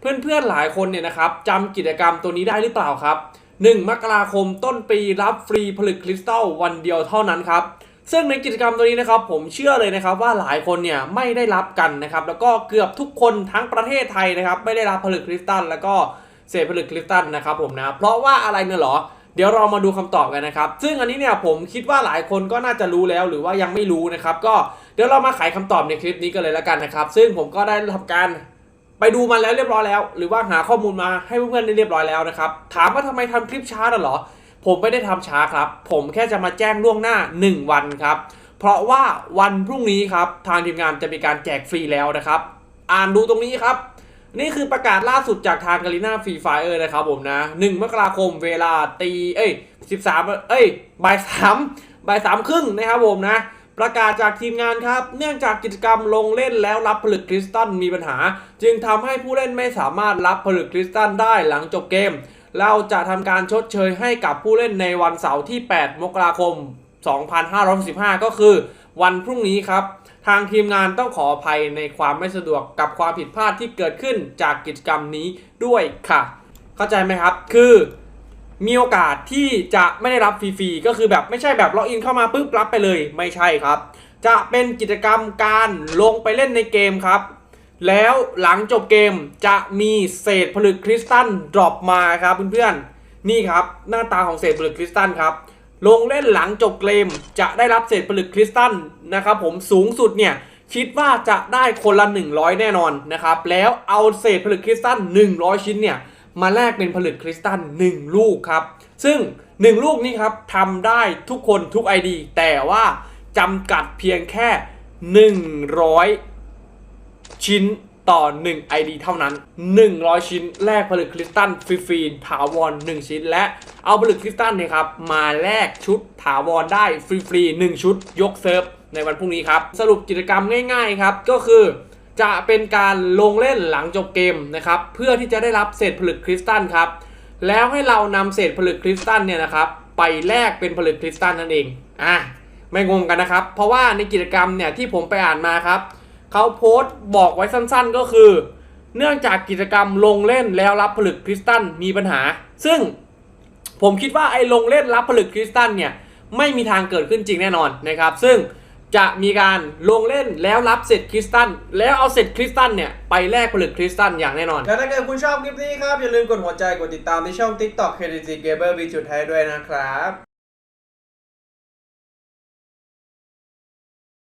เพื่อนๆหลายคนเนี่ยนะครับจำกิจกรรมตัวนี้ได้หรือเปล่าครับ 1 มกราคมต้นปีรับฟรีผลึกคริสตัลวันเดียวเท่านั้นครับซึ่งในกิจกรรมตัวนี้นะครับผมเชื่อเลยนะครับว่าหลายคนเนี่ยไม่ได้รับกันนะครับแล้วก็เกือบทุกคนทั้งประเทศไทยนะครับไม่ได้รับผลึกคริสตัลแล้วก็เศษผลึกคริสตัลนะครับผมนะเพราะว่าอะไรเนี่ยเหรอ เดี๋ยวเรามาดูคำตอบกันนะครับ ซึ่งอันนี้เนี่ยผมคิดว่าหลายคนก็น่าจะรู้แล้วหรือว่ายังไม่รู้นะครับก็เดี๋ยวเรามาไขคำตอบในคลิปนี้กันเลยแล้วกันนะครับ ซึ่งผมก็ได้ทำการ ไปดูมันแล้วเรียบร้อยแล้ว หรือว่าหาข้อมูลมาให้เพื่อนๆได้เรียบร้อยแล้วนะครับ ถามว่าทำไมทำคลิปช้าน่ะเหรอ ผมไม่ได้ทำช้าครับ ผมแค่จะมาแจ้งล่วงหน้า 1 วันครับ เพราะว่าวันพรุ่งนี้ครับ ทางทีมงานจะมีการแจกฟรีแล้วนะครับ อ่านดูตรงนี้ครับ นี่คือประกาศล่าสุดจากทางกาลิน่าฟรีไฟเออร์นะครับผมนะ 1 มกราคมเวลาตี เอ้ย 13 เอ้ยบ่ายสามบ่ายสามครึ่งนะครับผมนะ ประกาศจากทีมงานครับ เนื่องจากกิจกรรมลงเล่นแล้วรับผลึกคริสตัลมีปัญหา จึงทำให้ผู้เล่นไม่สามารถรับผลึกคริสตัลได้หลังจบเกม เราจะทำการชดเชยให้กับผู้เล่นในวันเสาร์ที่ 8 มกราคม 2565ก็คือวันพรุ่งนี้ครับ ทางทีมงานต้องขออภัยในความไม่สะดวกกับความผิดพลาดที่เกิดขึ้นจากกิจกรรมนี้ด้วยค่ะ เข้าใจไหมครับ คือ มีโอกาสที่จะไม่ได้รับฟรีๆก็คือแบบไม่ใช่แบบล็อกอินเข้ามาปุ๊บรับไปเลยไม่ใช่ครับ จะเป็นกิจกรรมการลงไปเล่นในเกมครับ แล้วหลังจบเกมจะมีเศษผลึกคริสตัลดรอปมาครับเพื่อนๆนี่ครับหน้าตาของเศษผลึกคริสตัลครับลงเล่นหลังจบเกมจะได้รับเศษผลึกคริสตัลนะครับผมสูงสุดเนี่ยคิดว่าจะได้คนละ 100 แน่นอนนะครับแล้วเอาเศษผลึกคริสตัล100 ชิ้นเนี่ย มาแลกเป็นผลึกคริสตัล1ลูกครับ ซึ่ง 1 ลูกนี้ครับทำได้ทุกคนทุก ID แต่ว่าจำกัดเพียงแค่ 100 ชิ้นต่อ 1 ID เท่านั้น 100 ชิ้นแลกผลึกคริสตัลฟรีๆถาวร 1 ชิ้น และเอาผลึกคริสตัลเนี่ยครับมาแลกชุดถาวรได้ฟรีๆ1 ชุดยกเซิร์ฟในวันพรุ่งนี้ครับ สรุปกิจกรรมง่ายๆครับ ก็คือ จะเป็นการลงเล่นหลังจบเกมนะครับเพื่อที่จะได้รับเศษผลึกคริสตัลครับแล้วให้เรานำเศษผลึกคริสตัลเนี่ยนะครับไปแลกเป็นผลึกคริสตัลนั่นเองอะไม่งงกันนะครับ เพราะว่าในกิจกรรมเนี่ยที่ผมไปอ่านมาครับเขาโพสต์บอกไว้สั้นๆก็คือ เนื่องจากกิจกรรมลงเล่นแล้วรับผลึกคริสตัลมีปัญหา ซึ่งผมคิดว่าไอ้ลงเล่นรับผลึกคริสตัลเนี่ยไม่มีทางเกิดขึ้นจริงแน่นอนนะครับ ซึ่ง จะมีการลงเล่นแล้วรับเศษคริสตัลแล้วเอาเศษคริสตัลเนี่ย ไปแลกผลึกคริสตัลอย่างแน่นอน แล้วถ้าเกิดคุณชอบคลิปนี้ครับ อย่าลืมกดหัวใจกดติดตามที่ช่อง TikTok KDC Gamer มีจุดไทยด้วยนะครับ